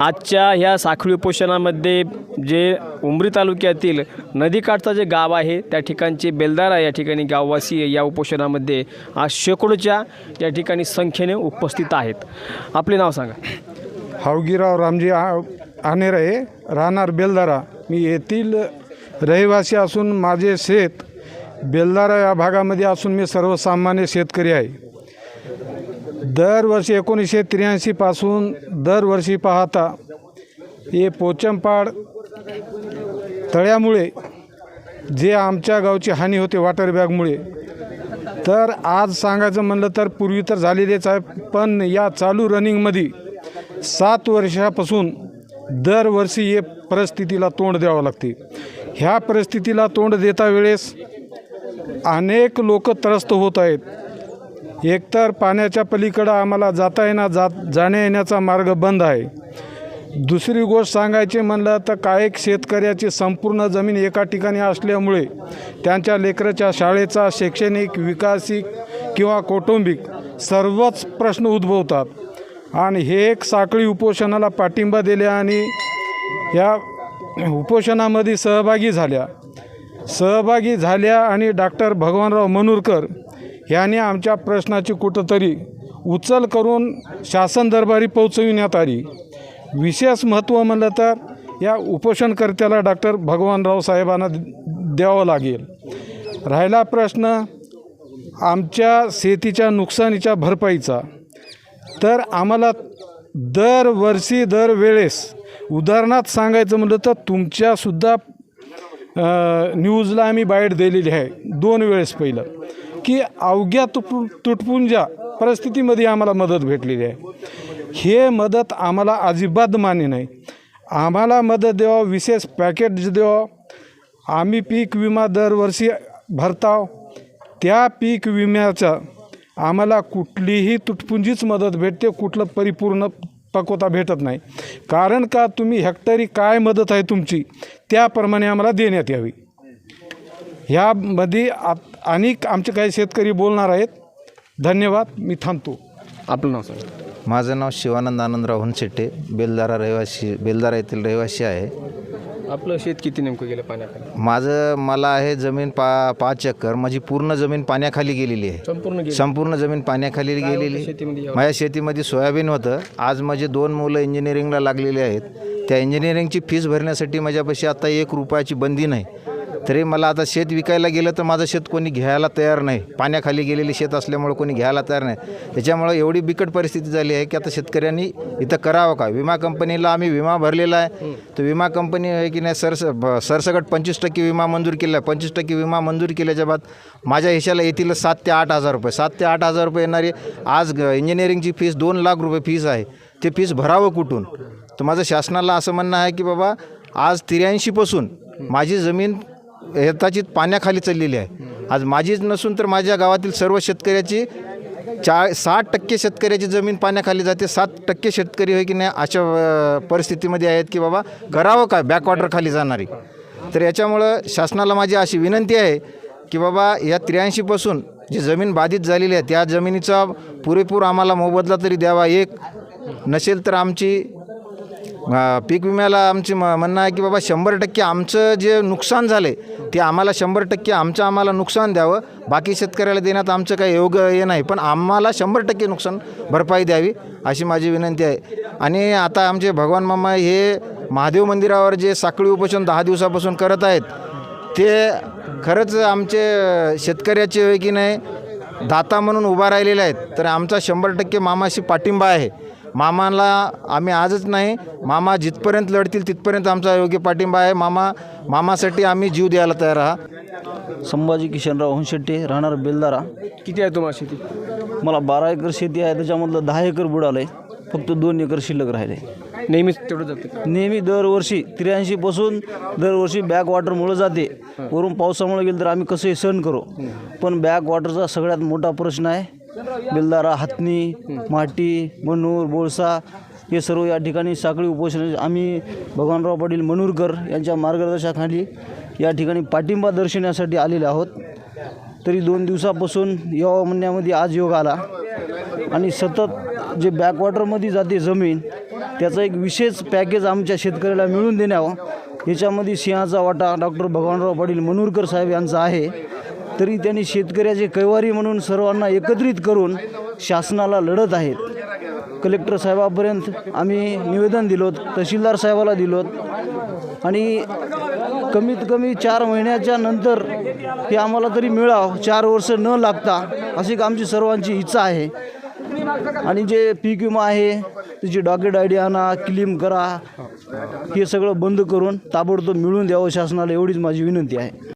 आजच्या ह्या साखळी उपोषणामध्ये जे उमरी तालुक्यातील नदीकाठचा जे गाव आहे त्या ठिकाणचे बेलदारा या ठिकाणी गाववासी या उपोषणामध्ये आज शेकडोच्या या ठिकाणी संख्येने उपस्थित आहेत. आपले नाव सांगा. हावगीराव रामजी आ आनेरे राहणार बेलदारा. मी येथील रहिवासी असून माझे शेत बेलदारा या भागामध्ये असून मी सर्वसामान्य शेतकरी आहे. दरवर्षी एकोणीसशे त्र्याऐंशीपासून दरवर्षी पाहता हे पोचमपाड तळ्यामुळे जे आमच्या गावची हानी होते वॉटर बॅगमुळे. तर आज सांगायचं म्हणलं तर पूर्वी तर झालेलेच आहे पण या चालू रनिंगमध्ये सात वर्षापासून दरवर्षी हे परिस्थितीला तोंड द्यावं लागते. ह्या परिस्थितीला तोंड देता वेळेस अनेक लोक त्रस्त होत आहेत. एकतर पाण्याच्या पलीकडं आम्हाला जाता येणार जात जाण्या येण्याचा मार्ग बंद आहे. दुसरी गोष्ट सांगायची म्हणलं तर काही शेतकऱ्याची संपूर्ण जमीन एका ठिकाणी असल्यामुळे त्यांच्या लेकराच्या शाळेचा शैक्षणिक विकासिक किंवा कौटुंबिक सर्वच प्रश्न उद्भवतात. आणि हे एक साखळी उपोषणाला पाठिंबा दिल्या आणि या उपोषणामध्ये सहभागी झाल्या. सहभागी झाल्या आणि डॉक्टर भगवानराव मनूरकर ह्याने आमच्या प्रश्नाची कुठंतरी उचल करून शासन दरबारी पोहोचविण्यात आली. विशेष महत्त्व म्हणलं तर या उपोषणकर्त्याला डॉक्टर भगवानराव साहेबांना द्यावं लागेल. राहिला प्रश्न आमच्या शेतीच्या नुकसानीच्या भरपाईचा. तर आम्हाला दरवर्षी दरवेळेस उदाहरणार्थ सांगायचं म्हटलं तर तुमच्यासुद्धा न्यूजला आम्ही बाईट दिलेली आहे दोन वेळेस पहिलं. की अवघ्या तुटू तुटपुंजा परिस्थितीमध्ये आम्हाला मदत भेटलेली आहे. हे मदत आम्हाला अजिबात मान्य नाही. आम्हाला मदत द्यावं विशेष पॅकेट द्यावं. आम्ही पीक विमा दरवर्षी भरताव. त्या पीक विम्याचा आम्हाला कुठलीही तुटपुंजीच मदत भेटते कुठलं परिपूर्ण पक्वता भेटत नाही. कारण का तुम्ही हेक्टरी काय मदत आहे तुमची त्याप्रमाणे आम्हाला देण्यात यावी. ह्यामध्ये आ अनेक आमचे काही शेतकरी बोलणार आहेत. धन्यवाद. मी थांबतो. आपलं नाव सांगा. माझं नाव शिवानंद आनंदराव हुनशेट्टे बेलदारा रहिवासी बेलदारा येथील रहिवासी आहे. आपलं शेत किती नेमकं गेलं पाण्याखाली? माझं मला आहे जमीन पा पाच एकर. माझी पूर्ण जमीन पाण्याखाली गेलेली आहे. संपूर्ण गेलं. संपूर्ण जमीन पाण्याखाली गेलेली. शेतीमध्ये यावं? माझ्या शेतीमध्ये सोयाबीन होतं. आज माझे दोन मुलं इंजिनिअरिंगला लागलेली आहेत. त्या इंजिनिअरिंगची फीस भरण्यासाठी माझ्यापाशी आता एक रुपयाची बंदी नाही. तरी मला आता शेत विकायला गेलं तर माझं शेत कोणी घ्यायला तयार नाही. पाण्याखाली गेलेली शेत असल्यामुळे कोणी घ्यायला तयार नाही. त्याच्यामुळं एवढी बिकट परिस्थिती झाली आहे की आता शेतकऱ्यांनी इथं करावं का? विमा कंपनीला आम्ही विमा भरलेला आहे. तर विमा कंपनी आहे की नाही सरस सरसकट पंचवीस टक्के विमा मंजूर केला. आहे पंचवीस टक्के विमा मंजूर केल्याच्या बाद माझ्या हिशाला येतील सात ते आठ हजार रुपये. सात ते आठ हजार रुपये येणारी आज इंजिनिअरिंगची फीस दोन लाख रुपये फीस आहे. ते फीस भरावं कुठून? तर माझं शासनाला असं म्हणणं आहे की बाबा आज त्र्याऐंशीपासून माझी जमीन येताची पाण्याखाली चाललेली आहे. आज माझीच नसून तर माझ्या गावातील सर्व शेतकऱ्याची चा साठ टक्के शेतकऱ्याची जमीन पाण्याखाली जाते. सात टक्के शेतकरी होय की नाही अशा परिस्थितीमध्ये आहेत की बाबा करावं काय बॅकवॉटरखाली जाणारी? तर याच्यामुळं शासनाला माझी अशी विनंती आहे की बाबा या त्र्याऐंशीपासून जी जमीन बाधित झालेली आहे त्या जमिनीचा पुरेपूर आम्हाला मोबदला तरी द्यावा. एक नसेल तर आमची अ, पीक विम्याला आमची म म्हणणं आहे की बाबा शंभर टक्के आमचं जे नुकसान झालं आहे ते आम्हाला शंभर टक्के आमचं आम्हाला नुकसान द्यावं. बाकी शेतकऱ्याला देण्यात आमचं काही योग्य हे नाही पण आम्हाला शंभर टक्के नुकसान भरपाई द्यावी अशी माझी विनंती आहे. आणि आता आमचे भगवान मामा हे महादेव मंदिरावर जे साखळी उपोषण दहा दिवसापासून करत आहेत ते खरंच आमचे शेतकऱ्याचे होय की नाही दाता म्हणून उभा राहिलेले आहेत तर आमचा शंभर टक्के मामाशी पाठिंबा आहे. मामाला आम्ही आजच नाही मामा जिथपर्यंत लढतील तिथपर्यंत आमचा योग्य पाठिंबा आहे. मामा मामासाठी आम्ही जीव द्यायला तयार आहात. संभाजी किशनराव हुनशेट्टी राहणार बेलदारा. किती आहे तुम्हाला शेती? मला बारा एकर शेती आहे त्याच्यामधलं दहा एकर बुडालं आहे फक्त दोन एकर शिल्लक राहिले. नेहमीच तेवढं जातं नेहमी दरवर्षी त्र्याऐंशीपासून दरवर्षी बॅक वॉटरमुळं जाते. वरून पावसामुळे गेलं तर आम्ही कसंही सहन करू. पण बॅक वॉटरचा सगळ्यात मोठा प्रश्न आहे बेलदारा हातनी माटी मनूर बोळसा हे सर्व या ठिकाणी साखळी उपोषण आम्ही भगवानराव पाटील मनूरकर यांच्या मार्गदर्शनाखाली या ठिकाणी पाठिंबा दर्शवण्यासाठी आलेले आहोत. तरी दोन दिवसापासून या म्हणण्यामध्ये आज योग आला आणि सतत जे बॅकवॉटरमध्ये जाते जमीन त्याचा एक विशेष पॅकेज आमच्या शेतकऱ्याला मिळून देण्यावं याच्यामध्ये सिंहाचा वाटा डॉक्टर भगवानराव पाटील मनूरकर साहेब यांचा आहे. तरी त्यांनी शेतकऱ्याचे कैवारी म्हणून सर्वांना एकत्रित करून शासनाला लढत आहेत. कलेक्टर साहेबापर्यंत आम्ही निवेदन दिलोत तहसीलदार साहेबाला दिलोत आणि कमीत कमी चार महिन्याच्या नंतर हे आम्हाला तरी मिळावं चार वर्ष न लागता अशी आमची सर्वांची इच्छा आहे. आणि जे पीक विमा आहे त्याची डॉकेट आय डी आणा क्लेम करा हे सगळं बंद करून ताबडतोब मिळून द्यावं शासनाला एवढीच माझी विनंती आहे.